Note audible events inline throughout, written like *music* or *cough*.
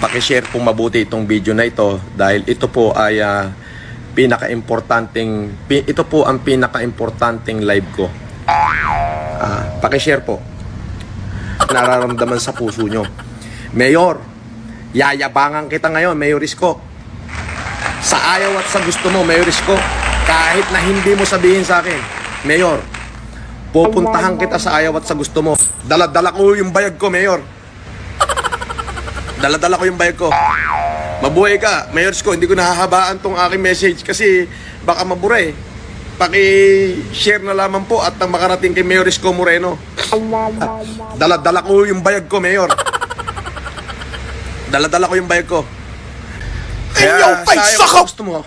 Pakishare po mabuti itong video na ito dahil ito po ay ah, pinaka-importanting pi- ito po ang pinaka-importanting live ko. Ah, pakishare po. Nararamdaman sa puso nyo. Mayor, yayabangan kita ngayon, Mayor Isko. Sa ayaw at sa gusto mo, Mayor Isko, kahit na hindi mo sabihin sa akin, Mayor, pupuntahan kita sa ayaw at sa gusto mo. Dala-dala ko yung bayag ko, Mayor. Dala-dala ko yung bayag ko. Mabuhay ka, Mayor Isko. Hindi ko nahahabaan tong aking message kasi baka mabura eh. Paki-share na lamang po at ang makarating kay Mayor Isko Moreno. *laughs* Dala-dala ko yung bayag ko, Mayor. Dala-dala ko yung bayag ko. Sa ayaw sucker! at gusto mo,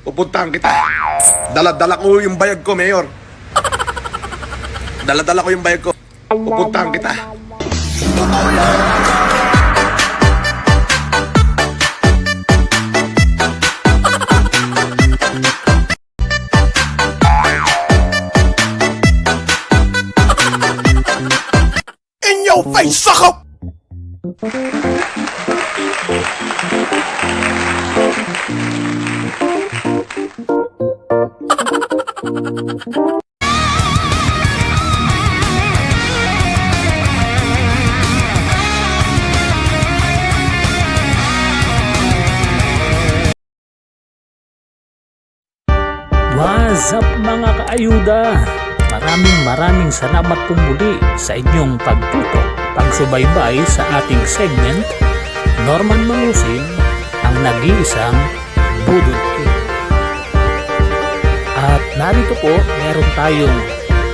pupuntahan kita. Dala-dala ko yung bayag ko, Mayor. Dala-dala ko yung bayag ko. Pupuntahan kita. In *laughs* your face, sucker! What's up mga kaayuda? Maraming maraming salamat po muli sa inyong pagtutok, pagsubaybay sa ating segment Norman Mangusin, ang nag-iisang Budol King. At narito po, meron tayong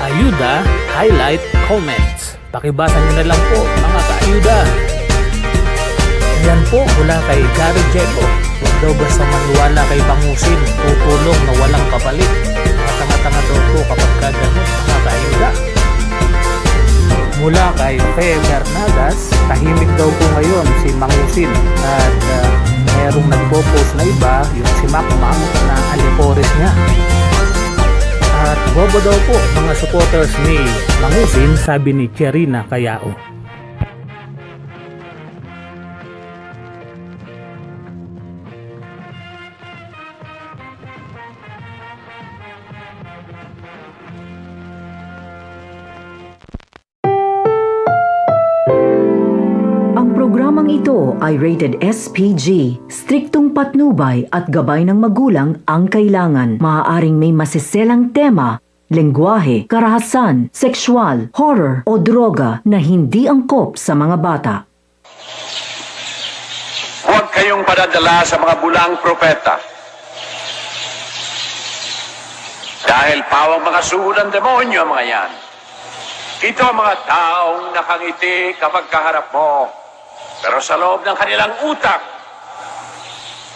ayuda highlight comments. Pakibasa nyo na lang po mga kaayuda. Yan po mula kay Gary Jepo. Huwag daw basta maniwala kay Bangusin. Tutulong na walang kapalit. Po kapag kaganon mga kaayuda. Mula kay Fe Bernadas, tahimik daw po ngayon si Mangusin. At uh, merong nagpo-post na iba, yung si Macmac na alipores niya. At bobo daw po mga supporters ni Mangusin, sabi ni Cherina Kayao. Ay rated SPG. Striktong patnubay at gabay ng magulang ang kailangan. Maaaring may masiselang tema, lengguwahe, karahasan, sexual, horror o droga na hindi angkop sa mga bata. Huwag kayong padadala sa mga bulang propeta. Dahil pawang mga suhol ng demonyo ang mga yan. Ito ang mga taong nakangiti kapag kaharap mo. Pero sa loob ng kanilang utak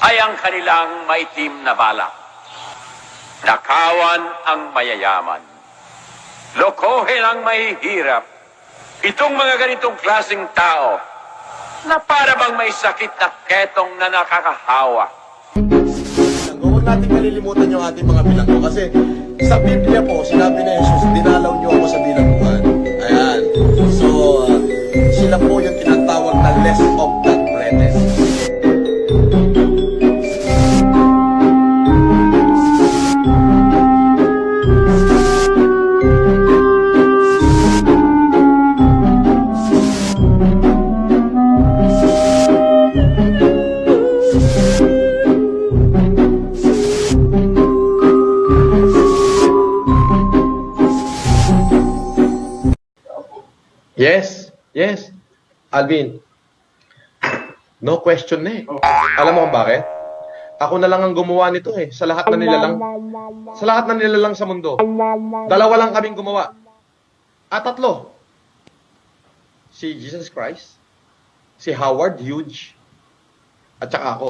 ay ang kanilang maitim na balak. Nakawan ang mayayaman. Lokohin ang mahihirap. Itong mga ganitong klaseng tao na para bang may sakit na ketong na nakakahawa. bilanggo. Huwag natin kalilimutan yung ating mga bilanggo kasi sa Biblia po, sinabi na Jesus, dinalaw niyo ako sa bilangguan. Yes, yes. Alvin, no question na eh. Alam mo kung bakit? Ako na lang ang gumawa nito eh, sa lahat na nilalang. Sa lahat na nilalang sa mundo. Dalawa lang kaming gumawa. At tatlo. Si Jesus Christ, si Howard Hughes, at saka ako.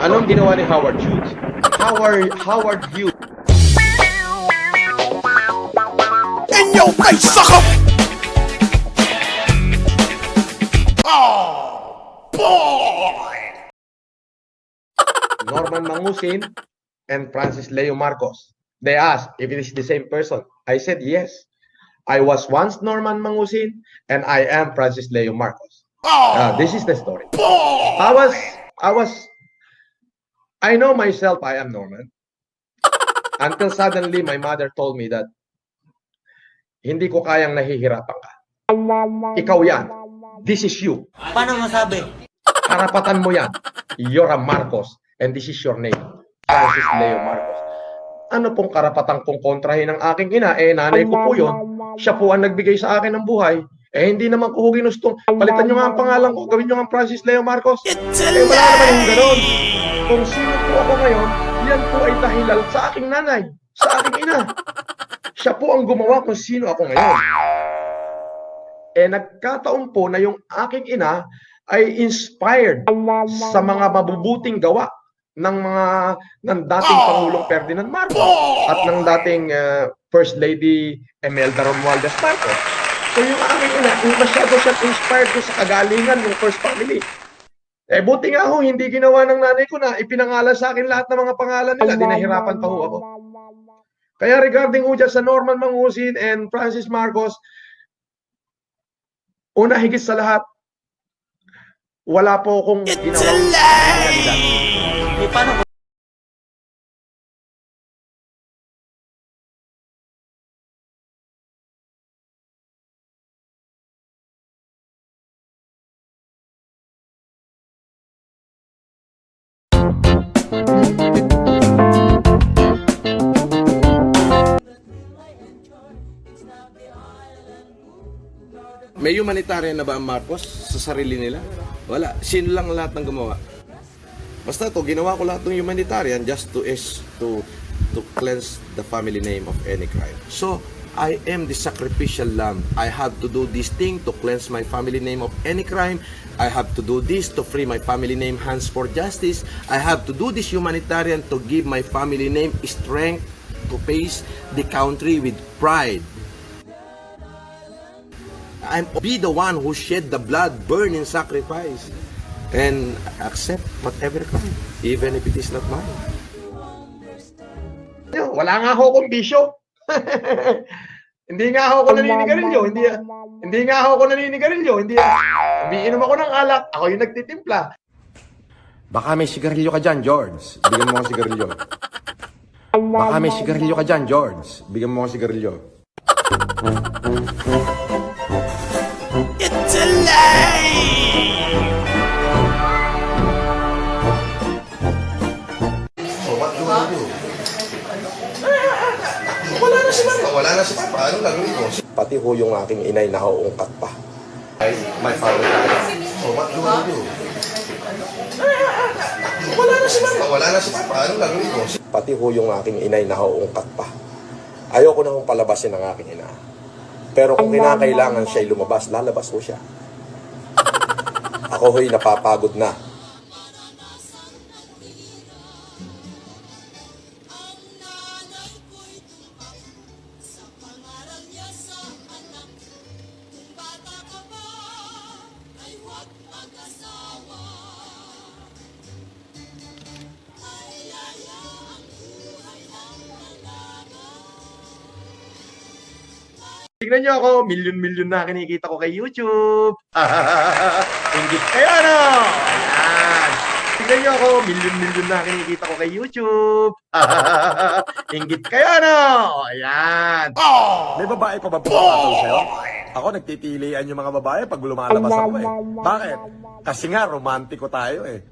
Anong ginawa ni Howard Hughes? Howard, Howard Hughes In your face, sucker! Oh, boy! Norman Mangusin and Francis Leo Marcos. They asked if it is the same person. I said yes. I was once Norman Mangusin and I am Francis Leo Marcos. Ah, this is the story. I was, I was, I know myself I am Norman. *laughs* Until suddenly my mother told me that hindi ko kayang nahihirapan ka. Ikaw yan. This is you. Paano masabi? Karapatan mo yan. You're a Marcos and this is your name. Francis Leo Marcos. Ano pong karapatan kong kontrahin ng aking ina? Eh, nanay ko po yun. Siya po ang nagbigay sa akin ng buhay. Eh, hindi naman ko ginustong. Palitan nyo nga ang pangalan ko. Gawin nyo nga Francis Leo Marcos. It's a Eh, wala naman yung ganon. Kung sino po ako ngayon, yan po ay dahilan sa aking nanay, sa aking ina. Siya po ang gumawa kung sino ako ngayon. Eh, nagkataon po na yung aking ina ay inspired sa mga mabubuting gawa ng mga ng dating Pangulong Ferdinand Marcos at ng dating uh, First Lady Imelda Romualdez Marcos. So yung aking ina, masyado siya inspired ko sa kagalingan ng First Family. Eh, buti nga ho, hindi ginawa ng nanay ko na ipinangalan sa akin lahat ng mga pangalan nila. Di nahirapan pa ho ako. Kaya regarding ho dyan sa Norman Mangusin and Francis Marcos, una higit sa lahat, wala po akong It's a ginawang lie! Eh, paano May humanitarian na ba ang Marcos sa sarili nila? Wala. Sino lang lahat ng gumawa? Basta to, ginawa ko lahat ng humanitarian just to is to to cleanse the family name of any crime. So, I am the sacrificial lamb. I have to do this thing to cleanse my family name of any crime. I have to do this to free my family name hands for justice. I have to do this humanitarian to give my family name strength to face the country with pride. I'm be the one who shed the blood, burn in sacrifice, and accept whatever crime, even if it is not mine. Wala nga ako kong bisyo. *laughs* hindi nga ako naninigarilyo, hindi hindi nga ako naninigarilyo, hindi umiinom ako ng alak, ako yung nagtitimpla. Baka may sigarilyo ka dyan, George. Bigyan mo ako ng sigarilyo. Baka may sigarilyo ka dyan, George. Bigyan mo ako ng sigarilyo. It's a lie! Wala na si Mama. Wala na si Papa. Ano gagawin ko? Pati ho yung aking inay na hauungkat pa. Ay, my father died. Oh, what do I do? Wala na si Mama. Wala na si Papa. Ano gagawin ko? Pati ho yung aking inay na hauungkat pa. Ayoko na hong palabasin ang aking ina. Pero kung kinakailangan siya'y lumabas, lalabas ho siya. Ako ho'y napapagod na. Tignan niyo ako, milyon-milyon na kinikita ko kay YouTube. *laughs* Ingit kayo, ano? Ayan. Tignan niyo ako, milyon-milyon na kinikita ko kay YouTube. *laughs* Ingit kayo, ano? Ayan. Oh! May babae pa ba pumapatol sa'yo? Ako, nagtitilian yung mga babae pag lumalabas ako eh. Bakit? Kasi nga, romantiko tayo eh.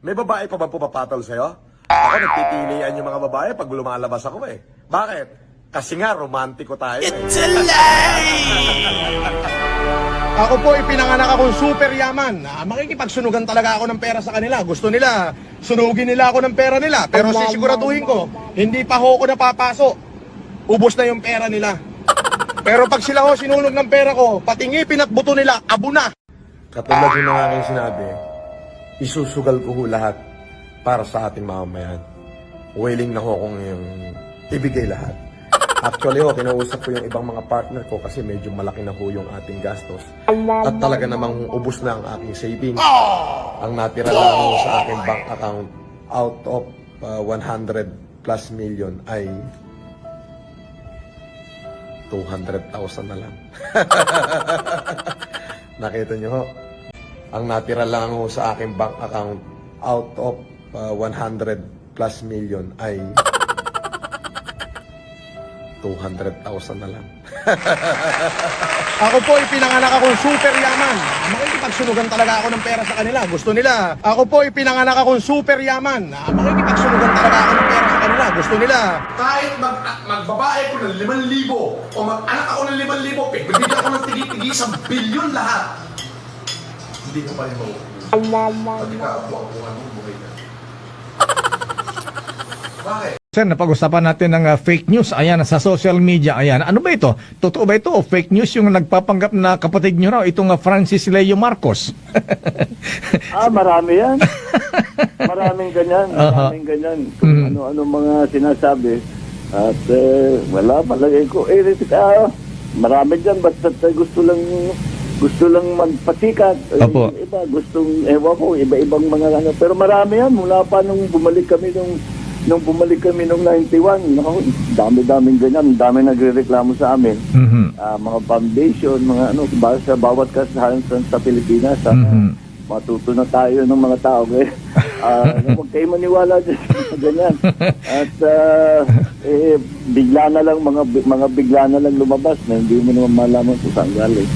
May babae pa ba pumapatol sa'yo? Ako, nagtitilian yung mga babae pag lumalabas ako eh. Bakit? Kasi nga, romantiko tayo eh. It's a lie! *laughs* Ako po ipinanganak akong super yaman. Ah, makikipagsunugan talaga ako ng pera sa kanila. Gusto nila, sunugin nila ako ng pera nila. Pero sisiguraduhin ko, hindi pa ho ako napapaso. Ubos na yung pera nila. *laughs* Pero pag sila ho sinunog ng pera ko, pati ngipin at buto nila, abo na. Katulad yung ng aking sinabi, isusugal ko ho lahat para sa ating mamamayan. Willing na ho akong yung ibigay lahat. Actually ho, kinausap ko yung ibang mga partner ko kasi medyo malaki na ho yung ating gastos. At talaga namang ubos na ang aking savings. Ang natira lang ho sa aking bank account out of uh, 100 plus million ay 200,000 na lang. *laughs* Nakita nyo ho? Ang natira lang ho sa aking bank account out of uh, 100 plus million ay 200,000 na lang. *laughs* Ako po ipinanganak akong super yaman. Makikipagsunugan talaga ako ng pera sa kanila. Gusto nila. Ako po ipinanganak akong super yaman. Makikipagsunugan talaga ako ng pera sa kanila. Gusto nila. Kahit mag, magbabae ko ng 5,000 o mag-anak ako ng 5,000, bibigyan ako ng tigi-tigi sa bilyon lahat. Hindi ko pa rin mauubos. Pati ka, abuang-buwan mo, buhay ka. Bakit? Sir, napag-usapan natin ng ah, fake news. Ayan, sa social media. Ayan, ano ba ito? Totoo ba ito o fake news yung nagpapanggap na kapatid nyo raw? Itong ah, Francis Leo Marcos. *laughs* Ah, marami yan. *laughs* Maraming ganyan, maraming ganyan. Kung Mhm. ano-ano mga sinasabi. At eh, wala, malagay ko. Eh, ah, marami dyan, basta gusto lang gusto lang magpasikat. Eh, Opo. Iba, gustong, ewan ko, iba-ibang mga ano. Pero marami yan, mula pa nung bumalik kami nung nung bumalik kami nung 91, naku, dami-daming ganyan, dami nagrereklamo sa amin. Mhm. Ah, mga foundation, mga ano, sa bawat kasahan sa, sa Pilipinas, sana Mhm. matuto na tayo ng mga tao. Kaya, *laughs* ah, huwag kayo maniwala dyan ganyan. At ah, eh, bigla na lang, mga, mga bigla na lang lumabas na hindi mo naman malaman kung saan galing.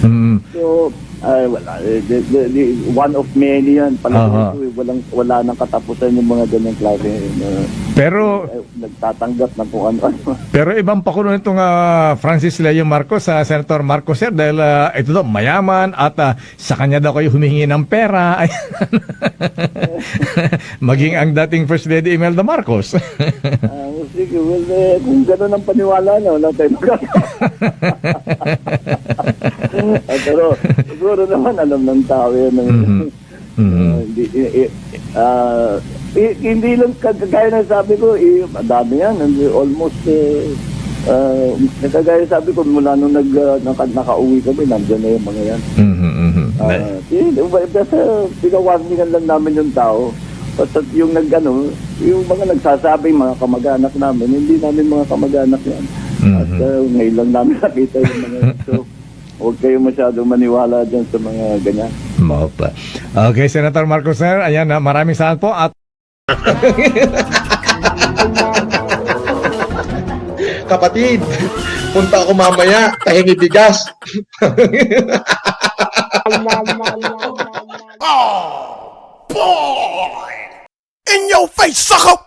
So, ay wala. Eh, the- the- the- one of many yan. Aha. Pala uh walang, wala nang katapusan yung mga ganyang klase na Pero eh, nagtatanggap ng kung ano-ano. pero ibang pakulo nitong ah, Francis Leo Marcos sa Senator Marcos sir dahil ah, ito daw mayaman at ah, sa kanya daw kayo humingi ng pera. *laughs* Maging ang dating First Lady Imelda Marcos. Ah, sige, well, eh, kung gano'n ang paniwala na, wala tayo. *laughs* Ah, Pero siguro naman alam ng tao yan. ng- Mhm. Mhm. Ah, hindi, eh, eh, eh, hindi lang kagaya na sabi ko, eh, madami yan. Almost, eh, ah, kagaya sabi ko, mula nung nag, ah, naka, nakauwi kami, nandyan na yung mga yan. Mhm, mhm. Ah, uh, basta pinawarningan lang namin yung tao. Basta yung nag ano, yung mga nagsasabing mga kamag-anak namin, hindi namin mga kamag-anak yan. At Mhm. uh, ngayon lang namin *laughs* nakita yung mga so, huwag kayo masyadong maniwala dyan sa mga ganyan. Mapa. Okay, Senator Marcos sir, ayan na maraming salamat po at *laughs* Kapatid, punta ako mamaya, tahingi bigas. *laughs* Oh, boy! In your face, sucker!